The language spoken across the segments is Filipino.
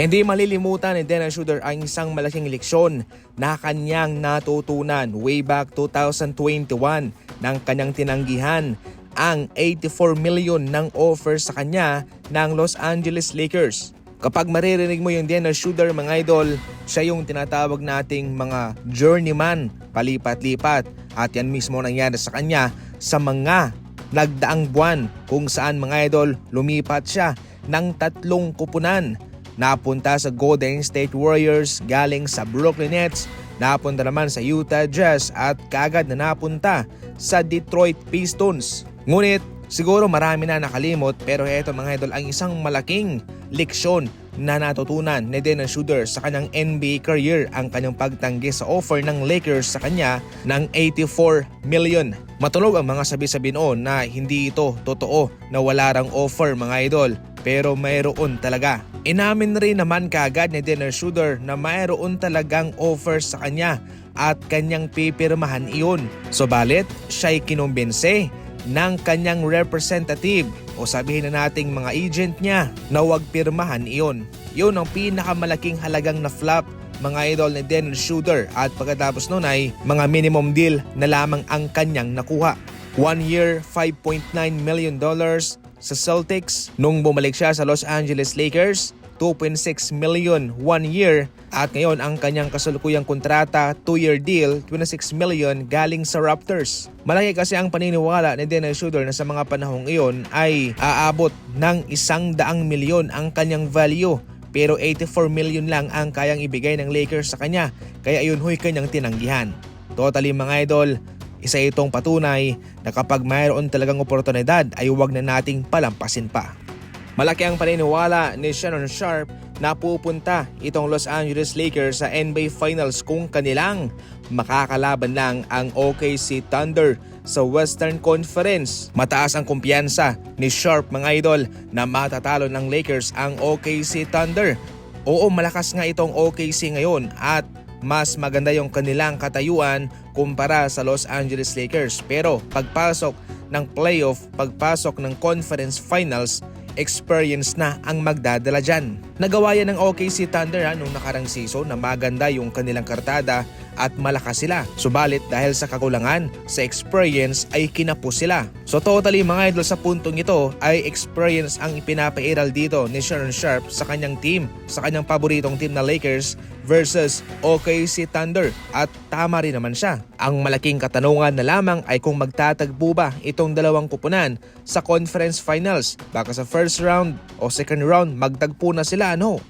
Hindi malilimutan ni Dennis Schroeder ang isang malaking leksyon na kanyang natutunan way back 2021 nang kanyang tinanggihan ang 84 million ng offer sa kanya ng Los Angeles Lakers. Kapag maririnig mo yung Dennis Schroeder mga idol, siya yung tinatawag nating mga journeyman, palipat-lipat. At yan mismo nangyari sa kanya sa mga nagdaang buwan kung saan mga idol lumipat siya ng tatlong kupunan. Napunta sa Golden State Warriors galing sa Brooklyn Nets, napunta naman sa Utah Jazz at kagad na napunta sa Detroit Pistons. Ngunit siguro marami na nakalimot pero eto mga idol ang isang malaking leksyon na natutunan ni Dennis Schroeder sa kanyang NBA career ang kanyang pagtanggi sa offer ng Lakers sa kanya ng 84 million. Matunog ang mga sabi-sabi noon na hindi ito totoo na wala rang offer mga idol pero mayroon talaga. Inamin rin naman kaagad ni Dennis Schroeder na mayroon talagang offer sa kanya at kanyang pipirmahan iyon. Subalit, siya'y kinumbinse ng kanyang representative o sabihin na nating mga agent niya na huwag pirmahan iyon. Yun ang pinakamalaking halagang na flop mga idol ni Dennis Schroeder at pagkatapos nun ay mga minimum deal na lamang ang kanyang nakuha. One year, 5.9 million dollars sa Celtics. Nung bumalik siya sa Los Angeles Lakers, 2.6 million one year at ngayon ang kanyang kasalukuyang kontrata 2-year deal 26 million galing sa Raptors. Malaki kasi ang paniniwala ni Dennis Schroeder na sa mga panahong iyon ay aabot ng isang daang milyon ang kanyang value pero 84 million lang ang kayang ibigay ng Lakers sa kanya kaya yun huy kanyang tinanggihan. Totally mga idol, isa itong patunay na kapag mayroon talagang oportunidad ay huwag na nating palampasin pa. Malaki ang paniniwala ni Shannon Sharp na pupunta itong Los Angeles Lakers sa NBA Finals kung kanilang makakalaban lang ang OKC Thunder sa Western Conference. Mataas ang kumpiyansa ni Sharp mga idol na matatalo ng Lakers ang OKC Thunder. Oo, malakas nga itong OKC ngayon at mas maganda yung kanilang katayuan kumpara sa Los Angeles Lakers. Pero pagpasok ng playoff, pagpasok ng conference finals, experience na ang magdadala dyan. Nagawa yan ng OKC Thunder ha, nung nakarang season na maganda yung kanilang kartada at malakas sila. Subalit dahil sa kakulangan sa experience ay kinapos sila. So totally mga idol sa puntong ito ay experience ang ipinapairal dito ni Sharon Sharp sa kanyang team, sa kanyang paboritong team na Lakers versus OKC Thunder at tama rin naman siya. Ang malaking katanungan na lamang ay kung magtatagpo ba itong dalawang kupunan sa conference finals. Baka sa first round o second round magtagpo na sila ano?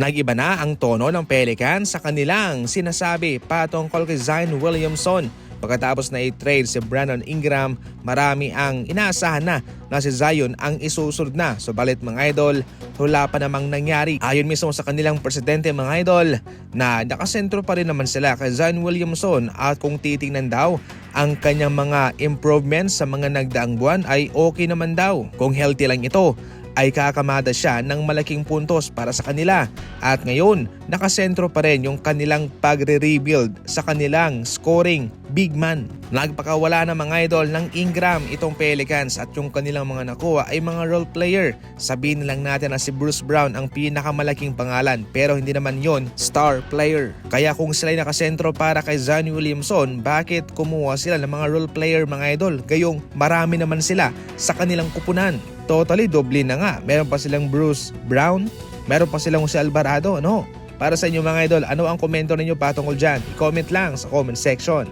Nagiba na ang tono ng Pelicans sa kanilang sinasabi patungkol kay Zion Williamson. Pagkatapos na i-trade si Brandon Ingram, marami ang inaasahan na na si Zion ang isusunod na. Subalit mga idol, wala pa namang nangyari. Ayon mismo sa kanilang presidente mga idol na nakasentro pa rin naman sila kay Zion Williamson at kung titingnan daw ang kanyang mga improvements sa mga nagdaang buwan ay okay naman daw. Kung healthy lang ito, ay kakamada siya ng malaking puntos para sa kanila. At ngayon, nakasentro pa rin yung kanilang pagre-rebuild sa kanilang scoring big man. Nagpakawala na mga idol ng Ingram itong Pelicans at yung kanilang mga nakuha ay mga role player. Sabihin lang natin na si Bruce Brown ang pinakamalaking pangalan pero hindi naman yon star player. Kaya kung sila'y nakasentro para kay Zion Williamson, bakit kumuha sila ng mga role player mga idol? Gayong marami naman sila sa kanilang kupunan totally doble na nga. Meron pa silang Bruce Brown, meron pa silang si Alvarado, ano? Para sa inyo mga idol, ano ang komento ninyo patungkol dyan? I-comment lang sa comment section.